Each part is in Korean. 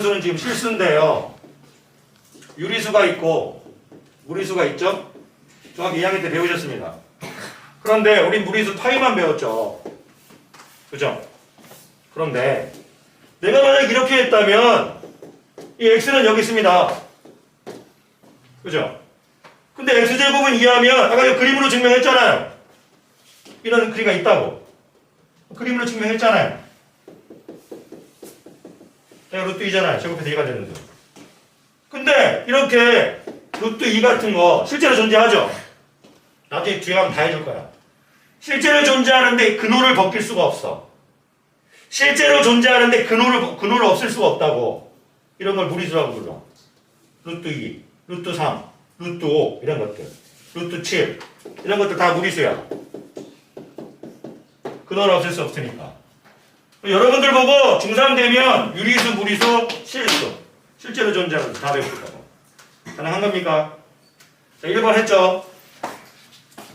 수는 지금 실수인데요. 유리수가 있고 무리수가 있죠? 정확히 2학년 때 배우셨습니다. 그런데 우리 무리수 파이만 배웠죠. 그죠? 그런데 내가 만약 이렇게 했다면 이 x는 여기 있습니다. 그죠? 근데 x제곱은 이해하면 아까 이 그림으로 증명했잖아요. 이런 그림이 있다고. 그림으로 증명했잖아요. 그냥 루트 2잖아요. 제곱해서 2가 되는데. 근데 이렇게 루트 2 같은 거 실제로 존재하죠? 나중에 뒤에 가면 다 해줄 거야. 실제로 존재하는데 근호를 벗길 수가 없어. 실제로 존재하는데 근호를, 근호를 없앨 수가 없다고. 이런 걸 무리수라고 불러. 루트 2, 루트 3, 루트 5 이런 것들. 루트 7 이런 것들 다 무리수야. 근호를 없앨 수 없으니까. 여러분들 보고 중3 되면 유리수, 무리수, 실수. 실제로 존재하는 다 거고. 가능한 겁니까? 자, 1번 했죠?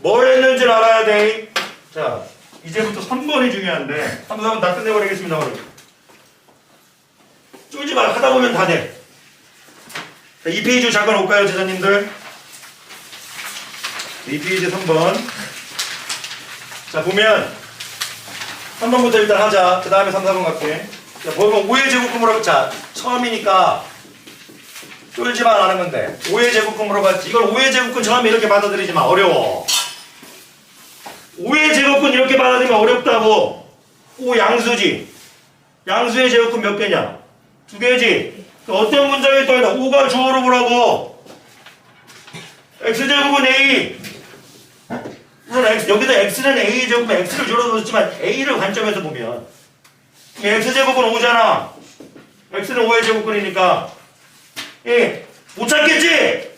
뭘 했는지를 알아야 돼. 자, 이제부터 3번이 중요한데, 3, 4번 다 끝내버리겠습니다, 오늘. 쫄지 말, 하다 보면 다 돼. 자, 2페이지 잠깐 올까요, 제자님들? 2페이지 3번. 자, 보면, 3번부터 일단 하자. 그 다음에 3, 4번 갈게. 자, 보면 5의 제곱근무라고, 자, 처음이니까 쫄지만 안 하는 건데. 5의 제곱근 물어봤지. 이걸 5의 제곱근 처음에 이렇게 받아들이지 마. 어려워. 5의 제곱근 이렇게 받아들이면 어렵다고. 5 양수지. 양수의 제곱근 몇 개냐? 두 개지. 그 어떤 문장에 떠있나? 5가 주어로 보라고. x제곱은 a. x, 여기다 x는 a 제곱은 x를 줄여놓지만 a를 관점에서 보면 이 x제곱은 5잖아. x는 5의 제곱근이니까 예, 못 찾겠지?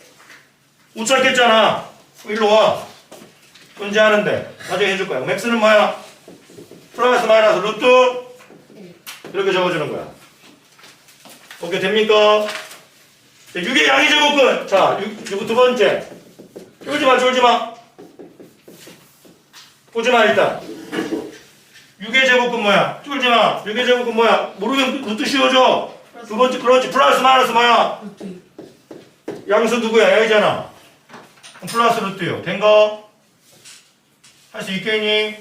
못 찾겠잖아. 일로 와. 존재하는데 나중에 해줄 거야. 맥스는 뭐야? 플러스 마이너스 루트 이렇게 적어주는 거야. 오케이 됩니까? 자, 6의 양의 제곱근. 자, 6, 이거 두 번째. 쫄지 마, 쫄지 마. 보지 마 일단. 6의 제곱근 뭐야? 쫄지 마. 6의 제곱근 뭐야? 모르면 루트 씌워줘. 두 번째 그렇지. 플러스 마이너스 뭐야? 양수 누구야? A잖아. 플러스 루트요. 된 거? 할 수 있겠니?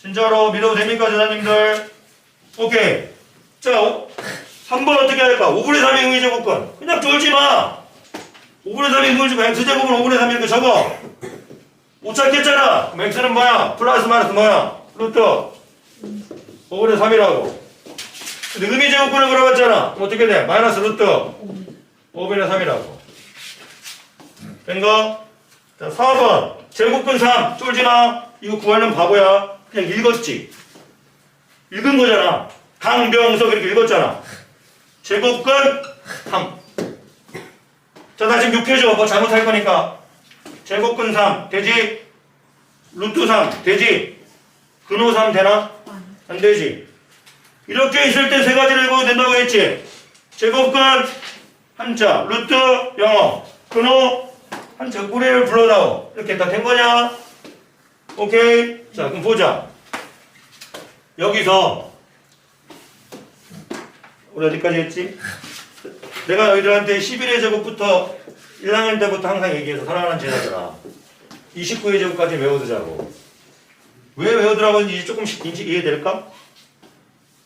진짜로 믿어도 됩니까, 제자님들? 오케이. 자, 3번 어떻게 할까? 5분의 3의 의의 제곱권. 그냥 쫄지 마. 5분의 3의 의의 제곱권. X제곱은 5분의 3 이렇게 적어. 못 찾겠잖아. X는 뭐야? 플러스 마이너스 뭐야? 루트. 5분의 3이라고. 근데 의의 제곱권을 물어봤잖아. 어떻게 돼? 마이너스 루트. 5분의 3이라고. 된 거? 자, 4번. 제곱근 3. 쫄지 마. 이거 구하려면 바보야. 그냥 읽었지. 읽은 거잖아. 강병석 이렇게 읽었잖아. 제곱근 3. 자, 나 지금 6회죠. 뭐 잘못할 거니까. 제곱근 3. 되지? 루트 3. 되지? 근호 3 되나? 안 되지. 이렇게 있을 때 세 가지를 읽어도 된다고 했지? 제곱근 한자, 루트 영어, 근호 한자, 꾸리를 불러다오. 이렇게 다 된 거냐? 오케이. 자, 그럼 보자. 여기서 우리 어디까지 했지? 내가 너희들한테 11의 제곱부터 1학년 때부터 항상 얘기해서 사랑하는 제자들아 29의 제곱까지 외워두자고 왜 외워두라고 했는지 조금씩 인지 이해될까?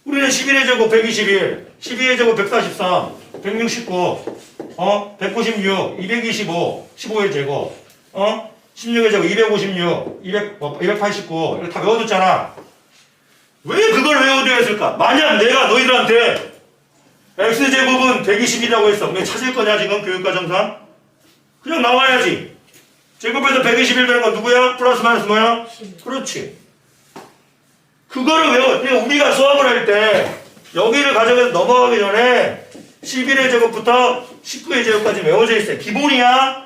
우리는 11의 제곱 121, 12의 제곱 143, 169, 어? 196, 225, 15의 제곱, 어? 16의 제곱 256, 200, 어, 289, 이거 다 외워뒀잖아. 왜 그걸 외워둬야 했을까? 만약 내가 너희들한테 X제곱은 120이라고 했어. 왜 찾을 거냐, 지금 교육과정상? 그냥 나와야지. 제곱에서 121 되는 건 누구야? 플러스 마이너스 뭐야? 10 그렇지. 그거를 외워. 그냥 우리가 수학을 할 때 여기를 가져가서 넘어가기 전에 11의 제곱부터 19의 제곱까지 외워져 있어요. 기본이야.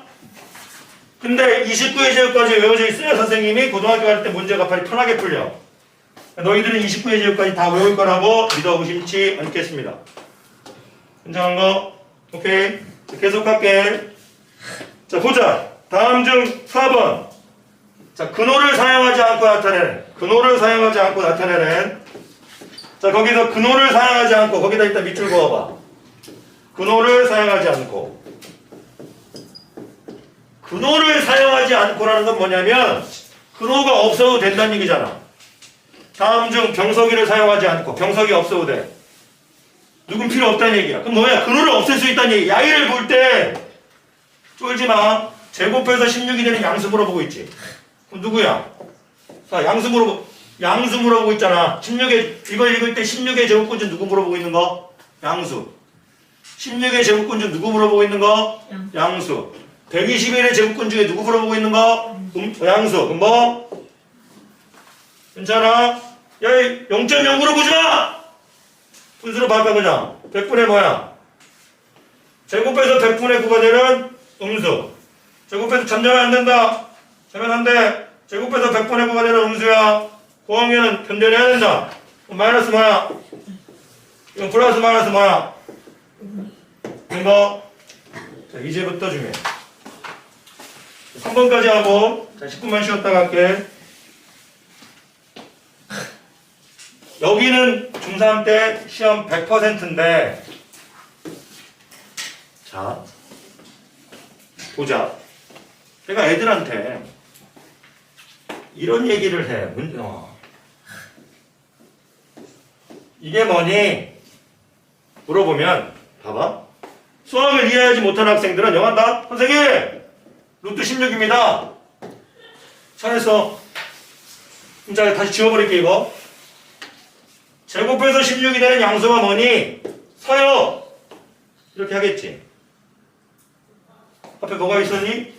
근데 29의 제곱까지 외워져 있어야 선생님이 고등학교 갈 때 문제가 빨리 편하게 풀려. 너희들은 29의 제곱까지 다 외울 거라고 믿어 의심치 않겠습니다. 괜찮은 거? 오케이. 자, 계속 할게. 자, 보자. 다음 중 4번. 자, 근호를 사용하지 않고 나타내는, 근호를 사용하지 않고 나타내는 자, 거기서 근호를 사용하지 않고, 거기다 일단 밑줄 그어봐. 근호를 사용하지 않고. 근호를 사용하지 않고라는 건 뭐냐면, 근호가 없어도 된다는 얘기잖아. 다음 중 병석이를 사용하지 않고, 병석이 없어도 돼. 누군 필요 없다는 얘기야. 그럼 뭐야? 근호를 없앨 수 있다는 얘기. 야이를 볼 때, 쫄지 마. 제곱해서 16이 되는 양수 물어보고 있지. 그럼 누구야? 자, 양수 물어보, 양수 물어보고 있잖아. 16의, 이거 읽을 때 16의 제곱군 중 누구 물어보고 있는 거? 양수. 16의 제곱군 중 누구 물어보고 있는 거? 양. 양수. 121의 제곱군 중에 누구 물어보고 있는 거? 음, 양수. 그럼 뭐? 괜찮아? 야, 0.0 물어보지 마! 분수로 바꿔 그냥. 100분의 뭐야? 제곱해서 100분의 9가 되는 음수. 제곱해서 잠자면 안 된다. 자면 안 돼. 제곱해서 100분의 9가 되는 음수야. 고항에는 견뎌내야 된다. 마이너스 뭐야? 이건 플러스 마이너스 뭐야? 이거. 자, 이제부터 중요해. 3번까지 하고, 자, 10분만 쉬었다 갈게. 여기는 중3 때 시험 100%인데, 자, 보자. 내가 애들한테 이런 얘기를 해. 문, 어. 이게 뭐니? 물어보면, 봐봐. 수학을 이해하지 못하는 학생들은 영한다. 선생님! 루트 16입니다. 잘했어. 자, 다시 지워버릴게, 이거. 제곱해서 16이 되는 양수가 뭐니? 서요! 이렇게 하겠지. 앞에 뭐가 있었니?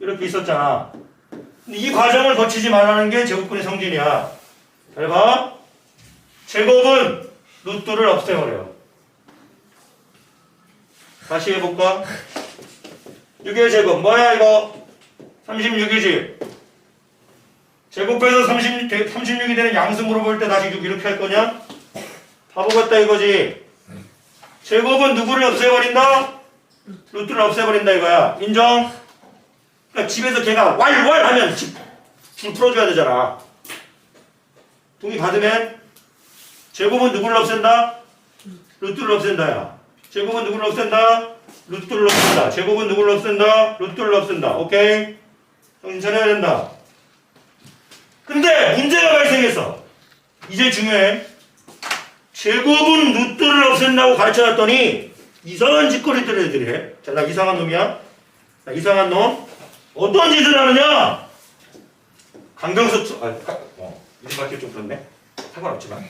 이렇게 있었잖아. 이 과정을 거치지 말라는 게 제곱근의 성질이야. 잘 봐. 제곱은 루트를 없애버려. 다시 해볼까? 6의 제곱. 뭐야, 이거? 36이지? 제곱해서 30, 36이 되는 양수 물어 볼 때 다시 6 이렇게 할 거냐? 바보 같다 이거지. 제곱은 누구를 없애버린다? 루트를 없애버린다 이거야. 인정? 그러니까 집에서 걔가 왈왈 하면 집, 줄 풀어줘야 되잖아. 동의 받으면 제곱은 누구를 없앤다? 루트를 없앤다야. 제곱은 누구를 없앤다? 루트를 없앤다. 제곱은 누구를 없앤다? 루트를 없앤다. 오케이? 정신 차려야 된다. 근데 문제가 발생했어. 이제 중요해. 제곱은 루트를 없앤다고 가르쳐놨더니 이상한 짓거리들 애들이 해. 자, 나 이상한 놈이야. 나 이상한 놈. 어떤 짓을 하느냐? 강병수, 초- 아, 가- 어, 이름 밝기 좀 그렇네. 상관없지만.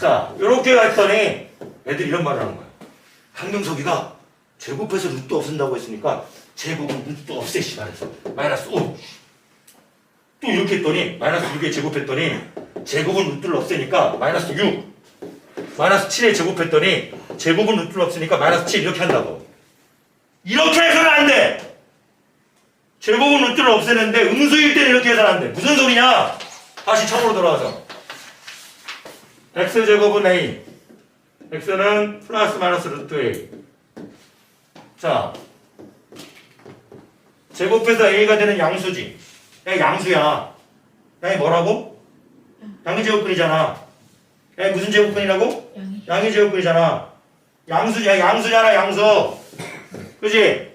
자, 요렇게 했더니 애들이 이런 말을 하는 거야. 강병석이가 제곱해서 루트 없앤다고 했으니까 제곱은 루트 없애, 씨발해서. 마이너스 5. 또 이렇게 했더니 마이너스 6에 제곱했더니 제곱은 루트를 없애니까 마이너스 6. 마이너스 7에 제곱했더니 제곱은 루트를 없으니까 마이너스 7 이렇게 한다고. 이렇게 해서는 안 돼. 제곱은 루트를 없애는데 음수일 때는 이렇게 해서는 안 돼. 무슨 소리냐? 다시 처음으로 돌아와서. x 제곱은 a. x는 플러스 마이너스 루트 a. 자, 제곱해서 a가 되는 양수지. 야, 양수야. 양이 뭐라고? 양의 제곱근이잖아. 야, 무슨 제곱근이라고? 양이 양의 제곱근이잖아. 양수 야, 양수잖아, 양수. 그지?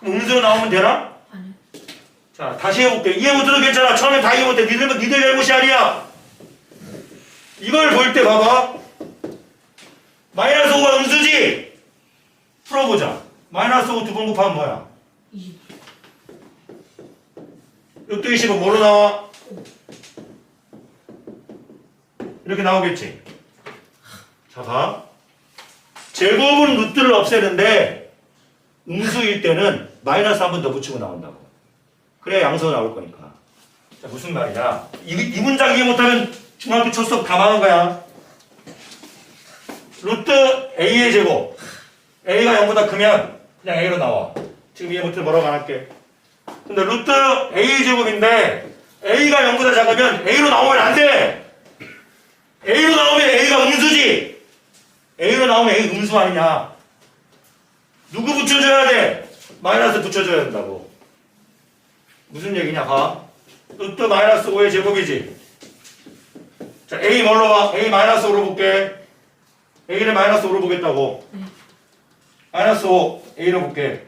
그럼 음수로 나오면 되나? 아니 자, 다시 해볼게. 이해 못해도 괜찮아. 처음에 다 이해 못해. 니들, 니들 잘못이 아니야. 이걸 볼 때 봐봐. 마이너스 5가 음수지? 풀어보자. 마이너스 5 두 번 곱하면 뭐야? 20 6도 20은 뭐로 나와? 이렇게 나오겠지. 자, 봐. 제곱은 루트를 없애는데 음수일 때는 마이너스 한 번 더 붙이고 나온다고. 그래야 양수가 나올 거니까. 자, 무슨 말이냐? 이, 이 문장 이해 못하면 중학교 첫 수업 다 망한 거야. 루트 a의 제곱. a가 0보다 크면 그냥 a로 나와. 지금 이해 못해 뭐라고 안 할게. 근데 루트 a 제곱인데 a가 0보다 작으면 a로 나오면 안 돼. A로 나오면 a가 음수지. a로 나오면 a 음수 아니냐. 누구 붙여줘야 돼? 마이너스 붙여줘야 된다고. 무슨 얘기냐 봐. 루트 마이너스 5의 제곱이지. 자, A 뭘로 와? A 마이너스 5로 볼게. A를 마이너스 5로 보겠다고. 네. 마이너스 5, A로 볼게.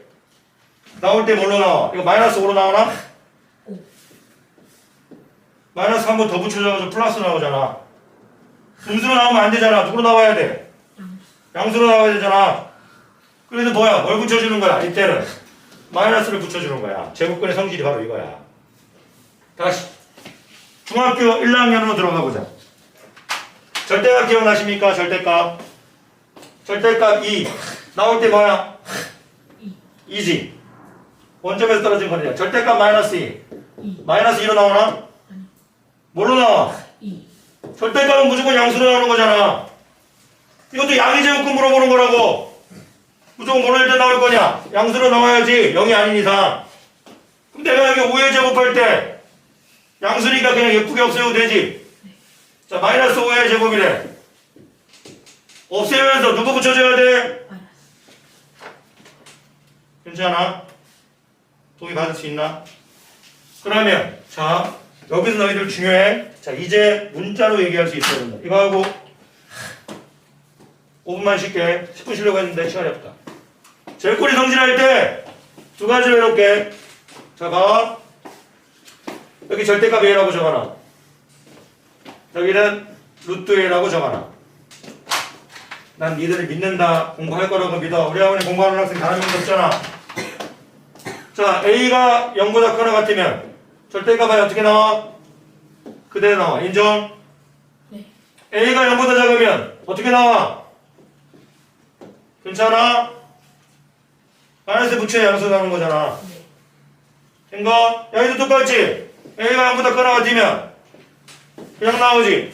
나올 때 뭘로 나와? 이거 마이너스 5로 나오나? 오. 마이너스 한 번 더 붙여줘가지고 플러스 나오잖아. 분수로 나오면 안 되잖아. 누구로 나와야 돼? 양. 양수로 나와야 되잖아. 그래서 뭐야? 뭘 붙여주는 거야? 이때는 마이너스를 붙여주는 거야. 제곱근의 성질이 바로 이거야. 다시 중학교 1학년으로 들어가 보자. 절대값 기억나십니까? 절대값. 절대값 2 나올 때 뭐야? 이. 2지. 원점에서 떨어진 거냐? 절대값 마이너스 2. 이. 마이너스 2로 나오나? 뭘로 나와? 이. 절대값은 무조건 양수로 나오는 거잖아. 이것도 양의 제곱근 물어보는 거라고. 무조건 뭐로 일단 나올 거냐? 양수로 나와야지. 0이 아닌 이상. 그럼 내가 여기 5의 제곱할 때 양수니까 그냥 예쁘게 없애도 되지. 자, 마이너스 5의 제곱이래. 없애면서 누구 붙여줘야 돼? 괜찮아? 동의 받을 수 있나? 그러면 자 여기서 너희들 중요해. 자 이제 문자로 얘기할 수 있어야 된다. 이거 하고 5분만 쉴게. 10분 쉬려고 했는데 시간이 없다. 제꼴이 성질할 때 두 가지로 해놓을게. 자 봐. 여기 절대값 A라고 적어놔. 여기는 루트 A라고 적어놔. 난 니들을 믿는다. 공부할 거라고 믿어. 우리 학원에 공부하는 학생 다른 명도 없잖아. 자, A가 0보다 크거나 같으면 절대값이 어떻게 나와? 그대로 나와. 인정? 네. A가 0보다 작으면 어떻게 나와? 괜찮아? 마이너스 붙여야 양수 나오는 거잖아. 네. 된 거? 여기도 똑같지? A가 0보다 크거나 같으면 그냥 나오지?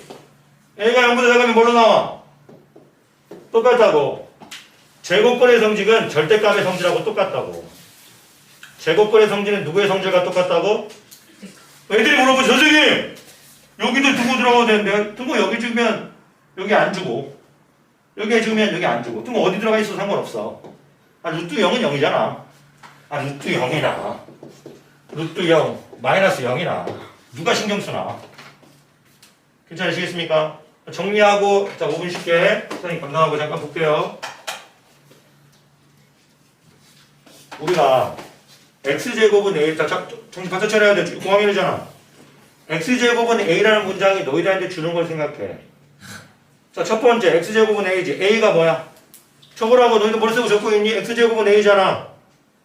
A가 0보다 작으면 뭘로 나와? 똑같다고. 제곱근의 성질은 절대값의 성질하고 똑같다고. 제곱근의 성질은 누구의 성질과 똑같다고? 애들이 물어보죠. 선생님! 여기도 두고 들어가도 되는데, 두고 여기 주면 여기 안 주고, 여기 주면 여기 안 주고, 두고 어디 들어가 있어도 상관없어. 아, 루트 0은 0이잖아. 아, 루트 0이나. 루트 0, 마이너스 0이나. 누가 신경 쓰나? 괜찮으시겠습니까? 정리하고, 자, 5분 쉴게. 선생님 감당하고 잠깐 볼게요. 우리가 x제곱은 a, 자, 자, 정신 바짝 차려야 돼. 공항이잖아. X제곱은 a라는 문장이 너희들한테 주는 걸 생각해. 자, 첫 번째, x제곱은 a지. a가 뭐야? 적으라고 너희들 머릿속에 적고 있니? x제곱은 a잖아.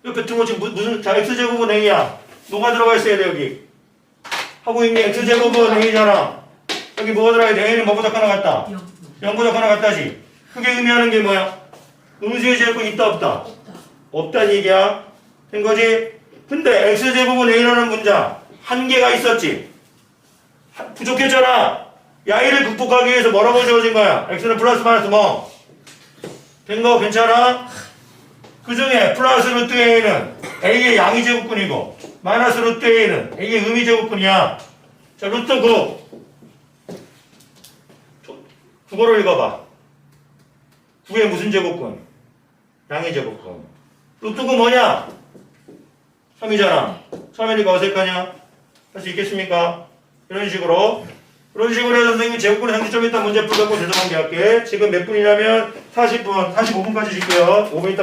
옆에 뜬거 지금 무- 무슨, 자, x제곱은 a야. 뭐가 들어가 있어야 돼, 여기? 하고 있니? x제곱은 a잖아. 여기 뭐가 들어가야 돼? a는 뭐보다 하나 같다. 영. 0보다 하나 같다지. 그게 의미하는 게 뭐야? 음수의 제곱은 있다, 없다? 없다. 없다는 얘기야. 된 거지? 근데 x제곱은 a라는 문장 한 개가 있었지. 하- 부족했잖아. 야이를 극복하기 위해서 뭐라고 주어진 거야? x는 플러스 마이너스 뭐? 된 거 괜찮아? 그 중에 플러스 루트 a는 a의 양의 제곱근이고 마이너스 루트 a는 a의 음의 제곱근이야. 자, 루트 9. 그거를 읽어봐. 9의 무슨 제곱근? 양의 제곱근. 루트 9 뭐냐? 3이잖아. 3이니까 어색하냐? 할 수 있겠습니까? 이런 식으로. 이런 식으로 해서 선생님이 제곱근의 상지 좀 이따 문제 풀고 죄송한 게 할게. 지금 몇 분이냐면 40분, 45분까지 쉴게요. 5분 있다 뵙